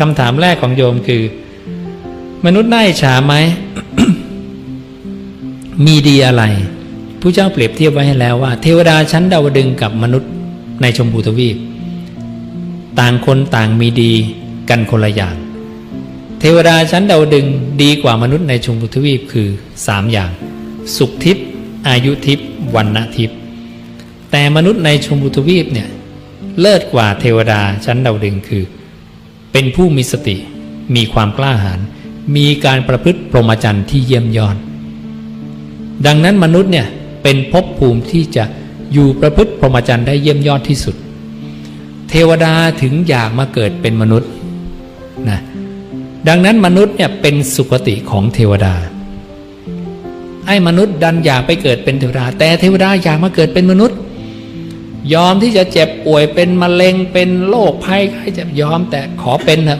คำถามแรกของโยมคือ มนุษย์น่าอิจฉาไหม มีดีอะไรผู้เจ้าเปรียบเทียบไว้ให้แล้วว่า เทวดาชั้นดาวดึงกับมนุษย์ในชมพูทวีป ต่างคนต่างมีดีกันคนละอย่าง เทวดาชั้นดาวดึงดีกว่ามนุษย์ในชมพูทวีปคือสามอย่าง สุขทิพย์อายุทิพย์วันณทิพย์แต่มนุษย์ในชมพูทวีปเนี่ยเลิศกว่าเทวดาชั้นดาวดึงคือ เป็นผู้มีสติ มีความกล้าหาญมีการประพฤติพรหมจรรย์ที่เยี่ยมยอด ดังนั้นมนุษย์เนี่ยเป็นภพภูมิที่จะอยู่ประพฤติพรหมจรรย์ได้เยี่ยมยอดที่สุด เทวดาถึงอยากมาเกิดเป็นมนุษย์นะดังนั้นมนุษย์เนี่ยเป็นสุคติของเทวดาไอ้มนุษย์ดันอยากไปเกิดเป็นเทวดา แต่เทวดาอยากมาเกิดเป็นมนุษย์ ยอมที่จะเจ็บป่วยเป็นมะเร็งเป็นโรคภัยใครจะยอมแต่ขอเป็นเถอะ